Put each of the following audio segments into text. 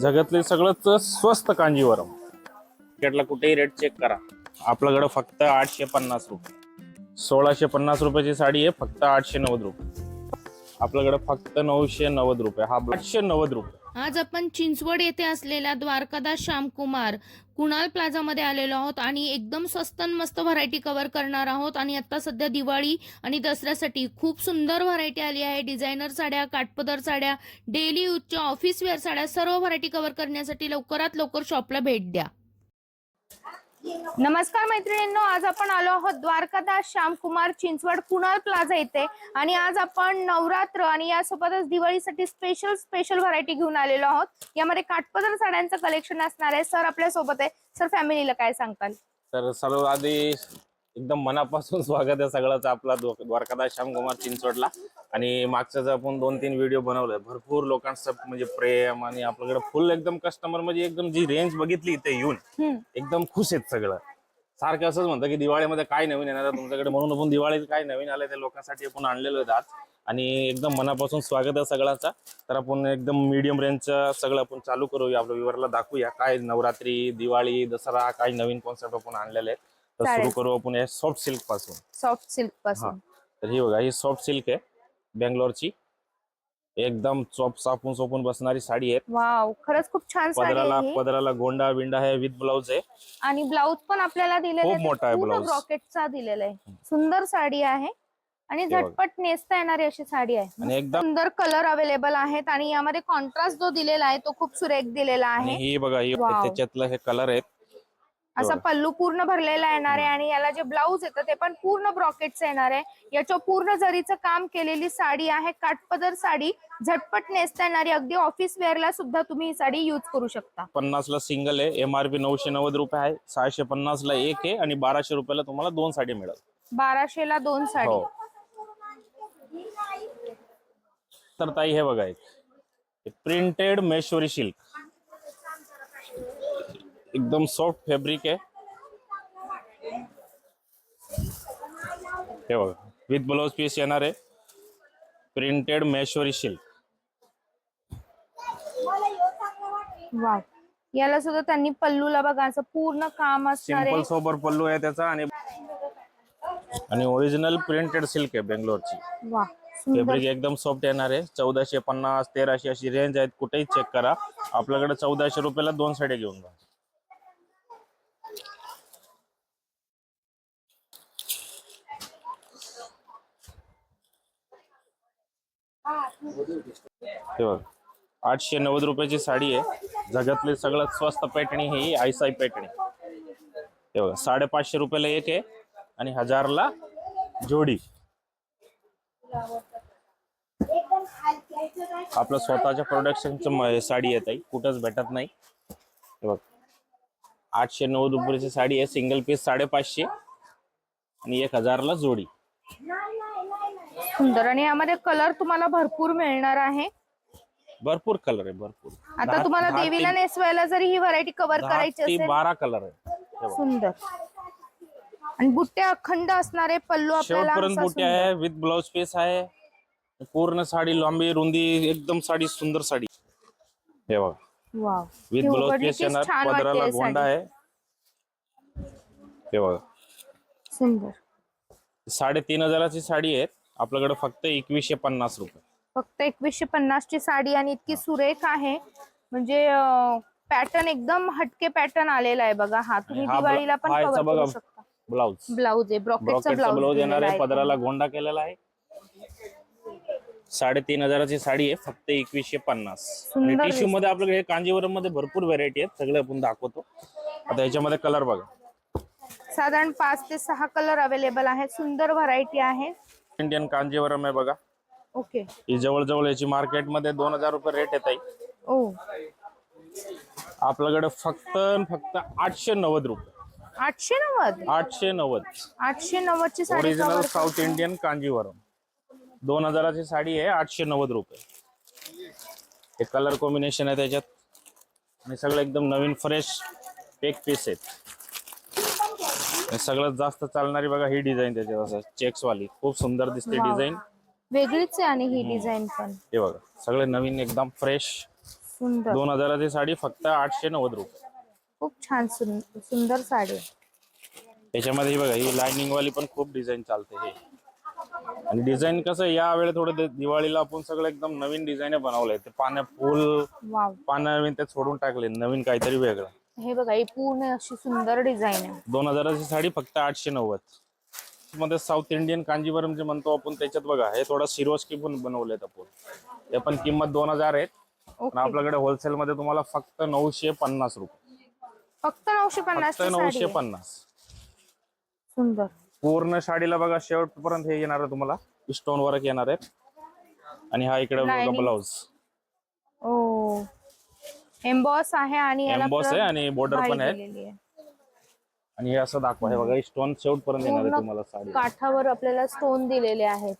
जगातले सगळंच स्वस्त कांजीवरम. मार्केटला कुठेही रेट चेक करा. आपल्याकडं फक्त आठशे पन्नास रुपये. सोळाशे पन्नास रुपयाची साडी आहे फक्त आठशे नव्वद रुपये. आपल्याकडे फक्त नऊशे नव्वद रुपये. हा आठशे नव्वद रुपये. आज आपण चिंचवड येथे असलेल्या द्वारकादास श्यामकुमार कुणाल प्लाझामध्ये आलेलो आहोत आणि एकदम स्वस्त आणि मस्त व्हरायटी कव्हर करणार आहोत. आणि आता सध्या दिवाळी आणि दसऱ्यासाठी खूप सुंदर व्हरायटी आली आहे. डिझायनर साड्या काठपदर साड्या डेली यूजच्या ऑफिस वेअर साड्या सर्व व्हरायटी कव्हर करण्यासाठी लवकरात लवकर शॉपला भेट द्या. नमस्कार मैत्रिणींनो आज आपण आलो आहोत द्वारकादास श्यामकुमार चिंचवड कुणाल प्लाझा इथे. आणि आज आपण नवरात्र आणि यासोबतच दिवाळीसाठी स्पेशल स्पेशल व्हरायटी घेऊन आलेलो आहोत. यामध्ये काठपदर साड्यांचं कलेक्शन असणार आहे. सर आपल्यासोबत आहे. सर फॅमिलीला काय सांगताल? तर सर्व आधी एकदम मनापासून स्वागत आहे सगळ्याच आपला द्व- द्वारकादास श्यामकुमार चिंचवडला. आणि मागच्याच आपण दोन तीन व्हिडिओ बनवले भरपूर लोकांचं म्हणजे प्रेम आणि आपल्याकडे फुल एकदम कस्टमर म्हणजे एकदम जी रेंज बघितली इथे येऊन. एकदम खुश आहेत सगळं. सारखं असंच म्हणतं की दिवाळीमध्ये काय नवीन येणार आहे तुमच्याकडे? म्हणून आपण दिवाळीत काय नवीन आलंय ते लोकांसाठी आपण आणलेलो आहेत आज. आणि एकदम मनापासून स्वागत आहे सगळ्यांचा. तर आपण एकदम मीडियम रेंजचं सगळं आपण चालू करूया आपल्या विवरला दाखवूया. काय नवरात्री दिवाळी दसरा काय नवीन कॉन्सेप्ट आपण आणलेले आहेत. तर. सुरू करू आपण या सॉफ्ट सिल्कपासून. सॉफ्ट सिल्कपासून. तर ही बघा ही सॉफ्ट सिल्क आहे बेंगलोरची. एकदम चॉप सापून सोपून बसणारी साडी आहे. वाव खरंच खूप छान साडी पदराला आहे ही. पदराला गोंडा विंडा आहे विथ ब्लाउज आहे. आणि ब्लाऊज पण आपल्याला दिलेला खूप मोठा आहे blouse. ब्रॉकेटचा दिलेला आहे. सुंदर साडी आहे. आणि हे बघा. झटपट नेसता येणारी अशी साडी आहे. आणि एकदम सुंदर कलर अवेलेबल आहेत. आणि यामध्ये कॉन्ट्रास्ट जो दिलेला आहे तो खूप सुरेख दिलेला आणि आहे. ही बघा ही Wow. त्याच्यातलं हे कलर आहेत असा. पल्लू पूर्ण भरलेला येणार आहे आणि याला जे ब्लाऊज येतं ते पण पूर्ण ब्रॉकेटचं येणार आहे. याच्या पूर्ण जरीचं काम केलेली साडी आहे काठपदर साडी. झटपट नेसता येणारी अगदी ऑफिस वेअरला सुद्धा तुम्ही ही साडी युज करू शकता. पन्नास ला सिंगल आहे एमआरपी नऊशे नव्वद रुपये आहे सहाशे पन्नास ला एक आहे आणि बाराशे रुपयाला तुम्हाला दोन साडी मिळेल. बाराशे ला दोन साडी. हो तर ताई हे बघा एक. प्रिंटेड मेशोरी सिल्क एकदम सॉफ्ट फॅब्रिक आहे. हे बघा विथ ब्लाउज पीस येणार आहे. प्रिंटेड मेशोरी सिल्क वाव याला सुद्धा त्यांनी पल्लूला बघा असं पूर्ण काम असणार सिंपल आहे सोबर पल्लू आहे त्याचा आणि आणि ओरिजिनल प्रिंटेड सिल्क आहे बेंगलोरची वा सुंदर. फॅब्रिक एकदम सॉफ्ट येणार आहे. चौदाशे पन्नास तेराशे अशी रेंज आहेत. कुठेही चेक करा. आपल्याकडे चौदाशे रुपयाला दोन साड्या घेऊन जा. हे बघ आठशे नव्वद रुपयाची साडी आहे. जगातली सगळ्यात स्वस्त पैठणी ही आयसाई पैठणी. हे बघा साडेपाचशे रुपयाला एक आहे आणि हजारला जोडी. आपलं स्वतःच्या प्रोडक्शनचं साडी येत आहे कुठंच भेटत नाही. हे बघ आठशे नव्वद रुपयाची साडी आहे सिंगल पीस साडेपाचशे आणि एक हजारला जोडी. सुंदर. आणि यामध्ये कलर तुम्हाला भरपूर मिळणार आहे. भरपूर कलर आहे भरपूर. आता दहा- तुम्हाला दहा ते- देवीला नेसवायला जरी ही व्हरायटी कव्हर दहा करायची ते असेल. बारा कलर आहे. हे. सुंदर. आणि बुट्ट्या अखंड असणारे पल्लू आपल्याला शेवटपर्यंत असा बुटी सुंदर. आहे विथ ब्लाउज पीस आहे. पूर्ण साडी लांबी रुंदी एकदम साडी सुंदर साडी. हे बघा. वाव विथ ब्लाउज उघडली पीस की येणार छान पदराला वाटते गोंडा साडी. आहे. हे बघा. सुंदर. साडेतीन हजाराची साडी आहे. आपल्याकडे फक्त एकवीसशे पन्नास रुपये. फक्त एकवीसशे पन्नास ची साडी आणि इतकी सुरेख आहे. म्हणजे पॅटर्न एकदम हटके पॅटर्न आलेला आहे बघा हा. तुम्ही हा दिवाळीला पण हा याचा बघा शकता. ब्लाउज ब्लाऊज आहे. ब्रॉकेटचा ब्रॉकेटचा ब्लाउज येणार आहे. ब्लाऊज पदराला गोंडा केलेला आहे. साडेतीन हजाराची साडी आहे. फक्त एकवीसशे पन्नास. आणि सुंदर टिश्यू मध्ये आपल्याकडे कांजीवरममध्ये भरपूर व्हेरायटी आहेत. सगळे आपण दाखवतो. आता याच्यामध्ये कलर बघा. साधारण पाच ते सहा कलर अवेलेबल आहेत. सुंदर व्हरायटी आहे. इंडियन कांजीवरम आहे बघा. ओके. ही जवळजवळ याची मार्केटमध्ये दोन हजार रुपये रेट येत आहे ओ. आपल्याकडे फक्त आणि फक्त आठशे नव्वद रुपये. आठशे नव्वद? आठशे नव्वद. आठशे नव्वद ची sari original cover south Indian Kanjeevaram. दोन हजाराची साडी आहे आठशे नव्वद रुपये. हे कलर कॉम्बिनेशन आहे त्याच्यात. आणि सगळं एकदम नवीन फ्रेश एक पीस आहेत. आणि सगळ्यात जास्त चालणारी बघा ही डिझाईन त्याच्यात असं चेक्स वाली खूप सुंदर दिसते. डिझाईन वेगळीच आहे आणि ही डिझाईन पण. हे बघा सगळे नवीन एकदम फ्रेश सुंदर. दोन हजाराची साडी फक्त आठशे नव्वद रुपये. खूप छान सुं- सुंदर साडी. आहे. त्याच्यामध्ये ही बघा ही लाइनिंग वाली पण खूप डिझाईन चालते हे. आणि डिझाईन कसं या वेळी थोडं दि- दिवाळीला आपण सगळं एकदम नवीन डिझाईन बनवलंय. ते पाण्या फुल वाव. पानं नवीन ते सोडून टाकले नवीन काहीतरी वेगळं. हे बघा ही पूर्ण अशी सुंदर डिझाईन आहे. दोन हजाराची साडी फक्त आठशे नव्वद. मध्ये साऊथ इंडियन कांजीवरम जे म्हणतो आपण त्याच्यात बघा हे थोडा सिरोस्की पण बनवलेत आपण. ते पण किंमत दोन हजार आहेत. आपल्याकडे होलसेल मध्ये तुम्हाला फक्त नऊशे पन्नास रुपये. फक्त नऊशे पन्नास नऊशे पन्नास. सुंदर. पूर्ण साडीला बघा शेवटपर्यंत हे येणार आहे तुम्हाला. स्टोन वर्क येणार आहे आणि हा इकडे. ब्लाउज ओ. एम्बॉस आहे आणि याला एम्बॉस आहे आणि बॉर्डर पण आहे. दिलेली आहे. आणि हे असं दाखवा हे बघा स्टोन शेवटपर्यंत येणार आहे पूर्ण तुम्हाला साडी. काठावर आपल्याला स्टोन दिलेले आहेत.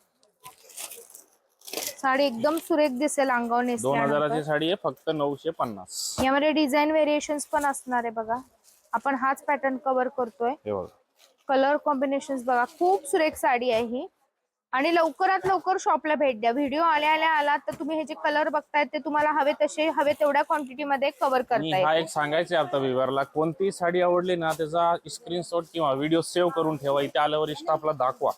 साडी एकदम सुरेख दिसेल अंगावर दोन नेसल्यानंतर हजाराची साडी आहे फक्त नऊशे पन्नास. यामध्ये डिझाईन व्हेरिएशन पण असणार आहे बघा. आपण हाच पॅटर्न कव्हर करतोय. हे बघा. कलर कॉम्बिनेशन बघा खूप सुरेख साडी आहे ही. आणि लवकरात लवकर शॉपला भेट द्या. व्हिडिओ आल्या आल्या आला तर तुम्ही हे जे कलर बघतायत ते तुम्हाला हवे तसे हवे तेवढ्या क्वांटिटी मध्ये कव्हर करता हा एक सांगायचं आता विवरला. कोणती साडी आवडली ना त्याचा स्क्रीनशॉट किंवा व्हिडिओ सेव्ह करून ठेवा. इथे आल्यावर स्टाफला दाखवा.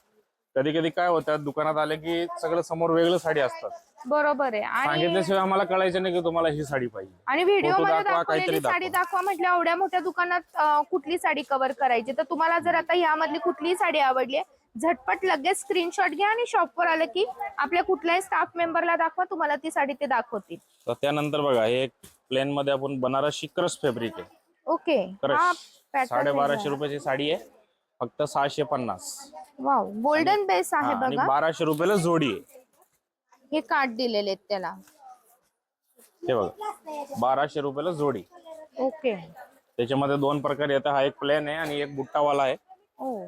कधी कधी काय होतं दुकानात आले की सगळं समोर वेगळं साडी असतात. बरोबर आहे. आणि सांगितल्याशिवाय आम्हाला कळायचं नाही की तुम्हाला ही साडी पाहिजे. आणि व्हिडिओ फोटो मध्ये दाखवा, काहीतरी दाखवलेली साडी दाखवा. दाखवा म्हटलं एवढ्या मोठ्या दुकानात अं, कुठली साडी कव्हर करायची? तर तुम्हाला जर आता यामधली कुठलीही साडी आवडली आहे झटपट लगेच स्क्रीनशॉट घ्या आणि शॉपवर आलं की आपल्या कुठल्याही स्टाफ मेंबरला दाखवा तुम्हाला ती साडी ते दाखवतील. तर त्यानंतर बघा हे एक प्लेन मध्ये आपण बनारसी क्रश फॅब्रिक आहे. ओके. हा क्रश पॅटर्न साडेबाराशे रुपयाची साडी आहे फक्त सहाशे पन्नास. वाव गोल्डन बेस आहे आणि बघा. बाराशे रुपयाला जोडी आहे. हे काठ दिलेले आहेत त्याला. हे बघा बाराशे रुपयाला जोडी. ओके. त्याच्यामध्ये दोन प्रकार येतात. हा एक प्लेन आहे आणि एक बुट्टावाला आहे.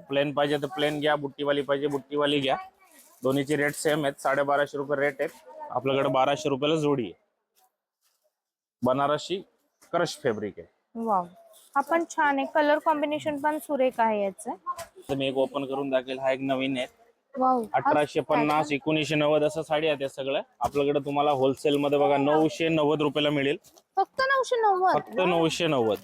प्लेन पाहिजे तर प्लेन घ्या बुट्टीवाली पाहिजे बुट्टीवाली घ्या. दोन्हीचे रेट सेम आहेत. साडेबाराशे रुपये रेट आहेत. आपल्याकडे बाराशे रुपयाला जोडी आहे. बनारसी क्रश फॅब्रिक आहे. वाव. हा पण छान आहे. कलर कॉम्बिनेशन पण सुरेख आहे याचं. मी एक ओपन करून दाखवेल. हा एक नवीन आहे. वाव अठराशे पन्नास एकोणीसशे नव्वद असं साडी आहे ते सगळं आपल्याकडे तुम्हाला होलसेल मध्ये बघा नऊशे नव्वद रुपयाला मिळेल. फक्त नऊशे नव्वद? फक्त नऊशे नव्वद.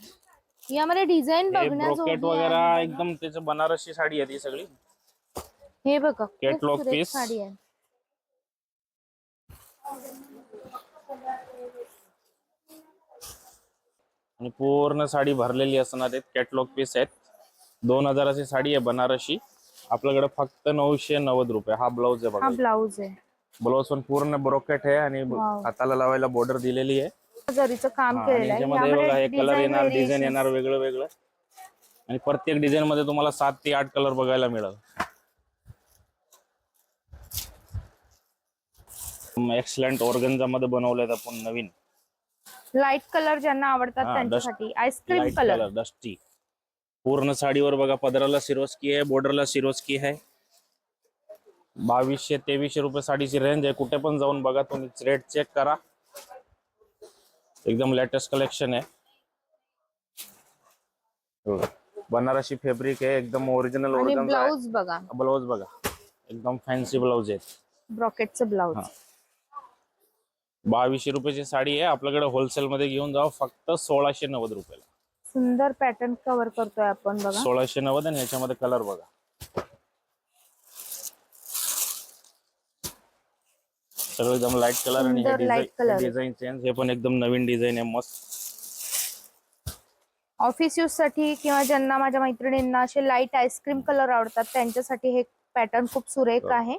यामध्ये डिझाईन हे बघण्याजोगी वगैरे एकदम त्याचं बनारसी साडी आहे सगळी. हे बघा खूप Catalog सुरेख piece. साडी आहे. आणि पूर्ण साडी भरलेली असणार आहेत कॅटलॉग पीस आहेत. दोन हजाराची साडी आहे बनारसी. आपल्याकडे फक्त नऊशे नव्वद रुपये. हा ब्लाऊज आहे हा बघा. ब्लाऊज आहे. ब्लाऊज पण पूर्ण ब्रोकेट आहे आणि Wow. हाताला लावायला बॉर्डर दिलेली आहे. जरीचं काम हा, आणि केलेलं आहे याच्यामध्ये बघा हे कलर design येणार डिझाईन. येणार वेगळं वेगळं. आणि प्रत्येक डिझाईन मध्ये तुम्हाला सात ते आठ कलर बघायला मिळेल. एक्सलंट ऑर्गन्झा मध्ये बनवलेत आपण नवीन. लाइट कलर ज्यांना आवडतात हा, त्यांच्यासाठी ice cream light colour colour dusty पूर्ण साडीवर बघा पदराला सिरोस्की आहे बॉर्डरला सिरोस्की आहे. बावीसशे तेवीसशे रुपये साडीची रेंज आहे. कुठे पण जाऊन बघा तुम्ही रेट चेक करा. एकदम लेटेस्ट कलेक्शन आहे. बनारसी फॅब्रिक आहे एकदम ओरिजिनल ओरिजिनल ब्लाऊज बघा. ब्लाऊज बघा. एकदम फॅन्सी ब्लाऊज आहेत. ब्रॉकेटचं ब्लाऊज. बावीसशे रुपयाची साडी आहे. आपल्याकडे होलसेल मध्ये घेऊन जाऊ फक्त सोळाशे नव्वद रुपयाला. सुंदर पॅटर्न कव्हर करतोय आपण बघा. सोळाशे नव्वद आणि ह्याच्यामध्ये कलर बघा. सगळं एकदम लाइट कलर आणि सुंदर light color. डिझाईन चेंज हे पण एकदम नवीन डिझाईन आहे मस्त. ऑफिस यूजसाठी किंवा ज्यांना माझ्या मैत्रिणींना असे लाइट आईस्क्रीम कलर आवडतात त्यांच्यासाठी हे पॅटर्न खूप सुरेख हो. आहे.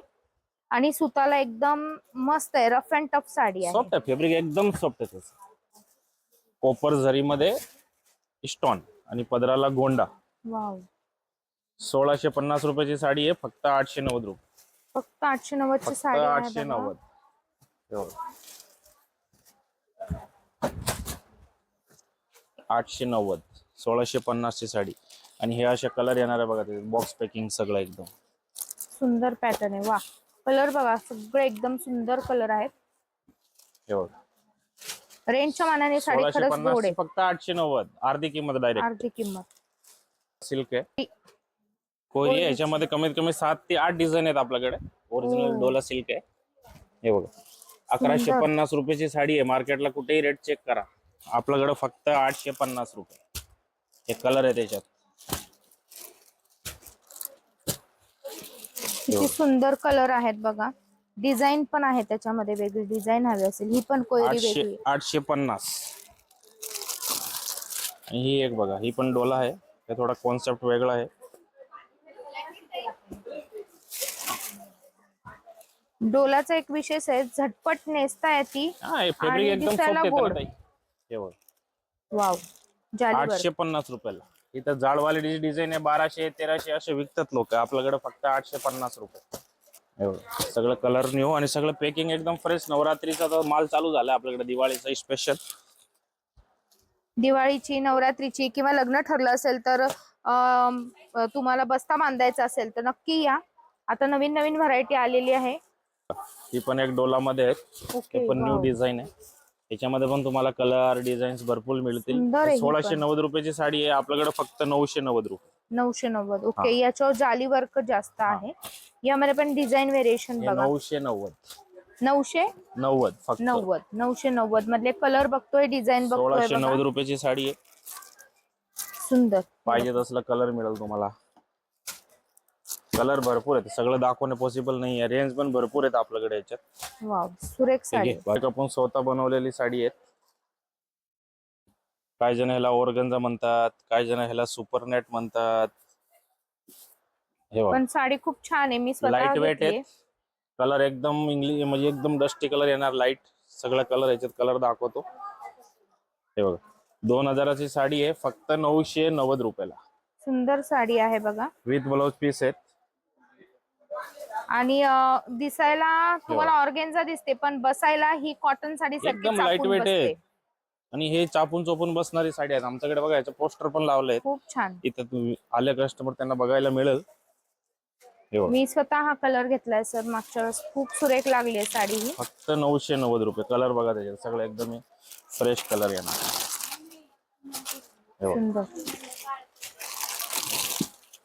आणि सुताला एकदम मस्त आहे रफ अँड टफ साडी आहे. सॉफ्ट आहे फॅब्रिक एकदम सॉफ्ट आहे त्याचं. कोपर झरीमध्ये स्टॉन आणि पदराला गोंडा. वाव. सोळाशे पन्नास रुपयाची साडी आहे फक्त आठशे नव्वद रुपये. फक्त आठशे नव्वदची फक्त साडी आहे आठशे. नव्वद हे. आठशे नव्वद सोळाशे पन्नासची साडी. आणि हे अशा कलर येणार आहे बघा ते बॉक्स पॅकिंग सगळं एकदम. सुंदर पॅटर्न आहे वा कलर बघा सगळे एकदम सुंदर कलर आहेत. हे बघा. रेंजच्या मानाने साडी सोळाशे खरंच पन्नास गोड आहे. फक्त आठशे नव्वद. अर्धी किंमत डायरेक्ट अर्धी किंमत. सिल्क आहे. कोरी आहे याच्यामध्ये कमीत कमी सात ते आठ डिझाईन आहेत आपल्याकडे. ओरिजिनल हो. डोला सिल्क आहे. हे बघा. अकराशे. पन्नास रुपयाची साडी आहे. मार्केटला कुठेही रेट चेक करा. आपल्याकडे फक्त आठशे पन्नास रुपये. हे कलर आहे त्याच्यात. किती सुंदर कलर आहेत बघा. डिझाईन पण आहे त्याच्यामध्ये वेगळी डिझाईन हवी असेल. ही पण कोयरी आठशे वेगळी. आठशे पन्नास. आणि ही एक बघा ही पण डोला आहे. हे थोडा कॉन्सेप्ट वेगळा आहे. डोलाचा एक विशेष आहे झटपट नेसता येते. हा हे आणि फॅब्रिक एकदम दिसायला सॉफ्ट गोड. येतं ना ताई. हे बघ. वाव जालीवर. आठशे पन्नास रुपयाला. इथं जाडवाली डिझाईन आहे बाराशे तेराशे असे विकतात लोक. आपल्याकडे फक्त आठशे पन्नास रुपये. हे. बघ. सगळं कलर न्यू आणि सगळं पॅकिंग एकदम फ्रेश नवरात्रीचा तर माल चालू झाला आपल्याकडे दिवाळीचा स्पेशल दिवाळीची नवरात्रीची किंवा लग्न ठरलं असेल तर तुम्हाला बस्ता बांधायचा असेल तर नक्की या. आता नवीन नवीन व्हरायटी आलेली आहे. ही पण एक डोलामध्ये आहे ओके हे पण न्यू. डिझाईन आहे. त्याच्यामध्ये पण तुम्हाला कलर डिझाईन्स भरपूर मिळतील. सुंदर आहे ही सोळाशे पण. नव्वद रुपयाची साडी आहे. आपल्याकडे फक्त नऊशे नव्वद रुपये. नऊशे नव्वद. ओके याच्यावर जाली वर्क जास्त आहे. यामध्ये पण डिझाईन व्हेरिएशन हे बघा. नऊशे नव्वद. नऊशे? नव्वद फक्त. नव्वद. नऊशे नव्वद. मधले कलर बघतोय डिझाईन बघतोय सोळाशे बघा. नव्वद रुपयाची साडी आहे. सुंदर. पाहिजे तसला कलर मिळेल तुम्हाला. कलर भरपूर आहेत. सगळं दाखवणे पॉसिबल नाही आहे रेंज पण भरपूर आहेत आपल्याकडे याच्यात. वाव सुरेख साडी ठीक आहे. आपण स्वतः बनवलेली साडी आहेत. काही जण ह्याला ओरगंजा म्हणतात काही जण ह्याला सुपर नेट म्हणतात. हे पण साडी खूप छान आहे. मी लाइट वेट. आहेत. कलर एकदम इंग्लिश म्हणजे एकदम डस्टी कलर येणार. लाइट सगळा कलर याच्यात कलर दाखवतो. हे बघा. दोन हजाराची साडी आहे. फक्त नऊशे नव्वद रुपयाला. सुंदर साडी आहे बघा. विथ ब्लाउज पीस आहेत. आणि अं, दिसायला तुम्हाला ऑर्गेन्झा दिसते पण बसायला ही कॉटन साडी एकदम चापून lightweight आहे. बसते. आणि हे चापून चोपून बसणारी साडी आहेत. आमच्याकडे बघा याचे पोस्टर पण लावले खूप छान. इथं तुम्ही आले कस्टमर त्यांना बघायला मिळेल. हे बघा. मी स्वतः हा कलर घेतलाय सर मागच्या वेळेस खूप सुरेख लागली आहे साडी ही. फक्त नऊशे नव्वद रुपये. कलर बघा त्याच्यात. सगळं एकदम फ्रेश कलर येणार. हे बघा. सुंदर.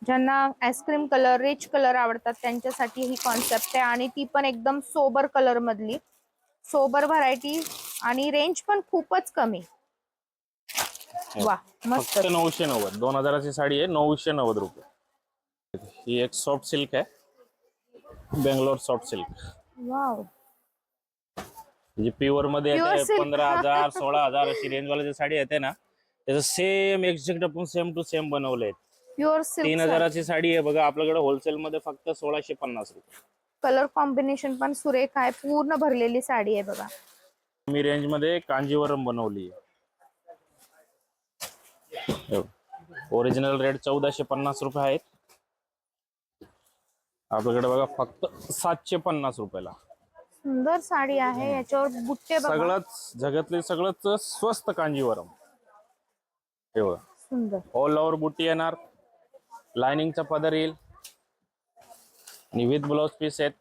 ज्यांना आईस्क्रीम कलर रिच कलर आवडतात त्यांच्यासाठी ही कॉन्सेप्ट आहे. आणि ती पण एकदम सोबर कलर मधली. सोबर व्हरायटी आणि रेंज पण खूपच कमी. वा मस्त. नऊशे नव्वद. दोन हजाराची साडी आहे नऊशे नव्वद रुपये. ही एक सॉफ्ट सिल्क आहे. Bangalore soft silk wow. प्युअरमध्ये. पंधरा हजार सोळा हजार अशी रेंज वाला जी साडी येते ना त्याचं सेम एक्झॅक्ट आपण सेम टू सेम बनवले प्युअर तीन सिल्क हजाराची साडी आहे बघा आपल्याकडे होलसेल मध्ये फक्त सोळाशे पन्नास रुपये. कलर कॉम्बिनेशन पण सुरेख आहे पूर्ण भरलेली साडी आहे बघा. मी रेंजमध्ये कांजीवरम बनवली ओरिजिनल रेट चौदाशे पन्नास रुपये आहेत. आपल्याकडे बघा फक्त सातशे पन्नास रुपयाला. सुंदर साडी आहे याच्यावर बुट्टे बघा. सगळंच जगातले सगळंच स्वस्त कांजीवरम. हे बघा. सुंदर. ऑल ओव्हर बुट्टी येणार. लाइनिंगचा पदर येईल. आणि विथ ब्लाउज पीस आहेत.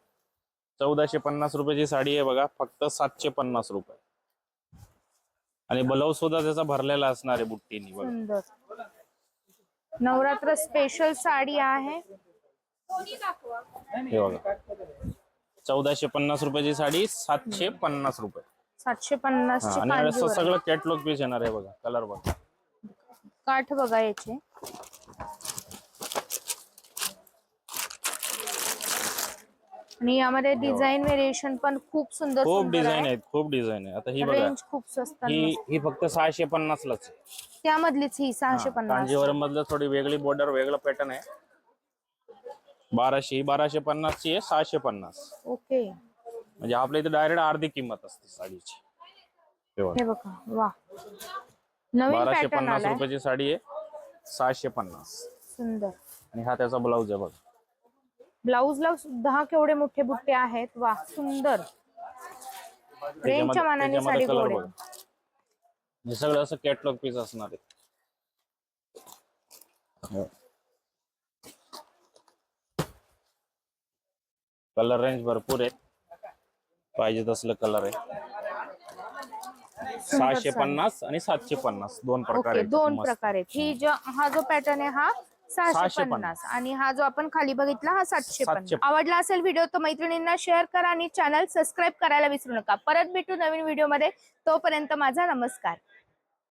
चौदाशे पन्नास रुपयाची साडी आहे बघा. फक्त सातशे पन्नास रुपये. आणि ब्लाऊज सुद्धा त्याचा भरलेला असणार आहे बुट्टीनी बघा. सुंदर. नवरात्र स्पेशल साडी आहे. हे बघा. चौदाशे पन्नास रुपयाची साडी सातशे पन्नास रुपये. सातशे पन्नास हा, ची आणि असं कांजीवरम. सगळं कॅटलॉग पीस येणार आहे बघा. कलर बघा. काठ बघा याचे. आणि यामध्ये डिझाईन व्हेरिएशन पण खूप सुंदर खूप सुंदर डिझाईन आहे. आहेत खूप डिझाईन आहे आता ही बघा रेंज खूप स्वस्त ही. ही फक्त सहाशे पन्नासलाच आहे. त्यामधलीच ही सहाशे पन्नास. कांजीवरम मधलं थोडी वेगळी बॉर्डर वेगळं पॅटर्न आहे. बाराशे ही बाराशे पन्नासची आहे सहाशे पन्नास. ओके. म्हणजे आपल्या इथे डायरेक्ट अर्धी किंमत असते साडीची. हे बघा. बघा वा. नवीन बाराशे पॅटर्न पन्नास आलाय. रुपयाची साडी आहे सहाशे पन्नास. सुंदर. आणि हा त्याचा ब्लाऊज आहे बघा. ब्लाऊजला सुद्धा केवढे मोठे बुट्टे आहेत. वा सुंदर. त्याच्यामध्ये मानाने साडी कलर गोड आहे. हे सगळं असं कॅटलॉग पीस असणार आहे. हो. कलर रेंज भरपूर आहेत पाहिजे तसलं कलर आहे. सहाशे. पन्नास आणि सातशे पन्नास. दोन प्रकार ओके आहेत. दोन मस्त. प्रकार आहेत. ही जो हा जो पॅटर्न आहे हा सहाशे पन्नास. आणि हा जो आपण खाली बघितला हा सातशे पन्नास. आवडला असेल व्हिडिओ तर मैत्रिणींना शेअर करा आणि चॅनल सबस्क्राईब करायला विसरू नका. परत भेटू नवीन व्हिडिओमध्ये तोपर्यंत माझा नमस्कार.